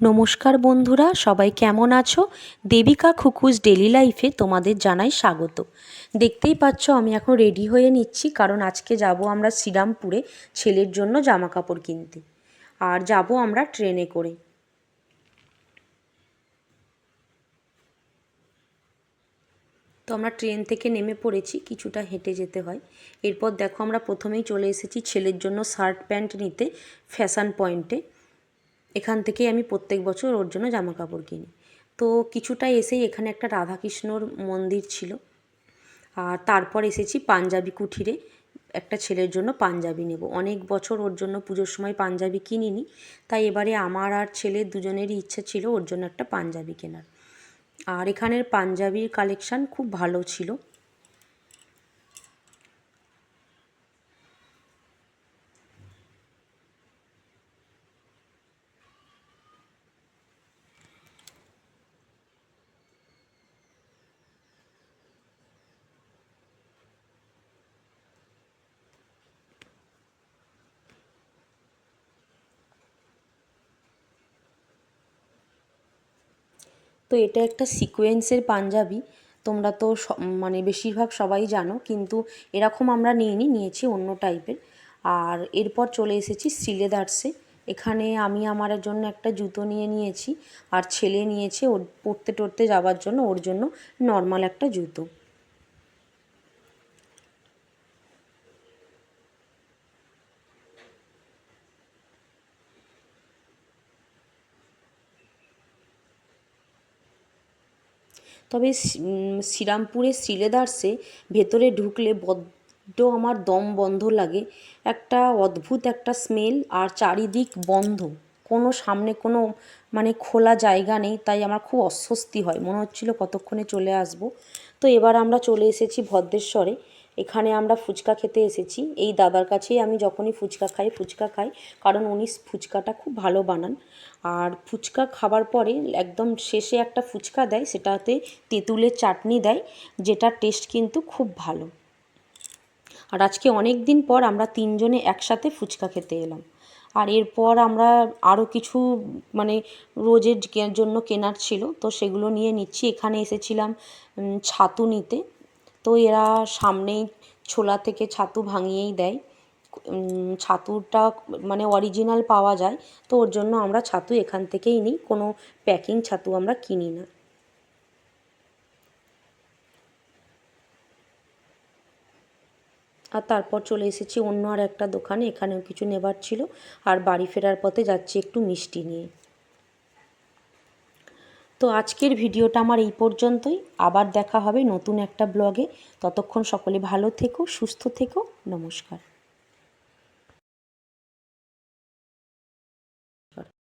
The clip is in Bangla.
নমস্কার বন্ধুরা, সবাই কেমন আছো? দেবিকা খুকুজ ডেলি লাইফে তোমাদের জানাই স্বাগত। দেখতেই পাচ্ছ, আমি এখন রেডি হয়ে নিচ্ছি, কারণ আজকে যাব আমরা শ্রীরামপুরে ছেলের জন্য জামা কাপড় কিনতে। আর যাব আমরা ট্রেনে করে। তো আমরা ট্রেন থেকে নেমে পড়েছি, কিছুটা হেঁটে যেতে হয়। এরপর দেখো, আমরা প্রথমেই চলে এসেছি ছেলের জন্য শার্ট প্যান্ট নিতে ফ্যাশন পয়েন্টে। এখান থেকেই আমি প্রত্যেক বছর ওর জন্য জামা কাপড় কিনি। তো কিছুটা এসেই এখানে একটা রাধাকৃষ্ণর মন্দির ছিল। আর তারপর এসেছি পাঞ্জাবি কুঠিরে। একটা ছেলের জন্য পাঞ্জাবি নেব। অনেক বছর ওর জন্য পুজোর সময় পাঞ্জাবি কিনিনি। তাই এবারে আমার আর ছেলের দুজনেরই ইচ্ছা ছিল ওর জন্য একটা পাঞ্জাবি কেনার। আর এখানের পাঞ্জাবির কালেকশান খুব ভালো ছিল। তো এটা একটা সিকোয়েন্সের পাঞ্জাবি। তোমরা তো মানে বেশিরভাগ সবাই জানো, কিন্তু এরকম আমরা নিইনি, নিয়েছি অন্য টাইপের আর এরপর চলে এসেছি সিলেদার্সে এখানে আমি আমার জন্য একটা জুতো নিয়ে নিয়েছি, আর ছেলে নিয়েছে ওর পড়তে টরতে যাওয়ার জন্য, ওর জন্য নর্মাল একটা জুতো। তবে শ্রীরামপুরের শ্রীলেদার্সে ভেতরে ঢুকলে বড্ড আমার দম বন্ধ লাগে। একটা অদ্ভুত একটা স্মেল আর চারিদিক বন্ধ। কোনো সামনে কোনো মানে খোলা জায়গা নেই, তাই আমার খুব অস্বস্তি হয়। মনে হচ্ছিল কতক্ষণে চলে আসব। তো এবার আমরা চলে এসেছি ভদ্রেশ্বরে। এখানে আমরা ফুচকা খেতে এসেছি। এই দাদার কাছেই আমি যখনই ফুচকা খাই ফুচকা খাই, কারণ উনি ফুচকাটা খুব ভালো বানান। আর ফুচকা খাবার পরে একদম শেষে একটা ফুচকা দেয়, সেটাতে তেঁতুলের চাটনি দেয় যেটার টেস্ট কিন্তু খুব ভালো। আর আজকে অনেক দিন পর আমরা তিনজনে একসাথে ফুচকা খেতে এলাম। আর এরপর আমরা আরও কিছু মানে রোজের জন্য কেনার ছিল, তো সেগুলো নিয়ে নিচ্ছি। এখানে এসেছিলাম ছাতু নিতে। তো এরা সামনেই ছোলা থেকে ছাতু ভাঙিয়েই দেয়। ছাতুটা মানে অরিজিনাল পাওয়া যায়, তো ওর জন্য আমরা ছাতু এখান থেকেই নিই, কোনো প্যাকিং ছাতু আমরা কিনি না। আর তারপর চলে এসেছি অন্য আর একটা দোকানে, এখানেও কিছু নেবার ছিল। আর বাড়ি ফেরার পথে যাচ্ছি একটু মিষ্টি নিয়ে। তো আজকের ভিডিওটা আমার এই পর্যন্তই। আবার দেখা হবে নতুন একটা ব্লগে। ততক্ষণ সকলে ভালো থেকো, সুস্থ থেকো। নমস্কার।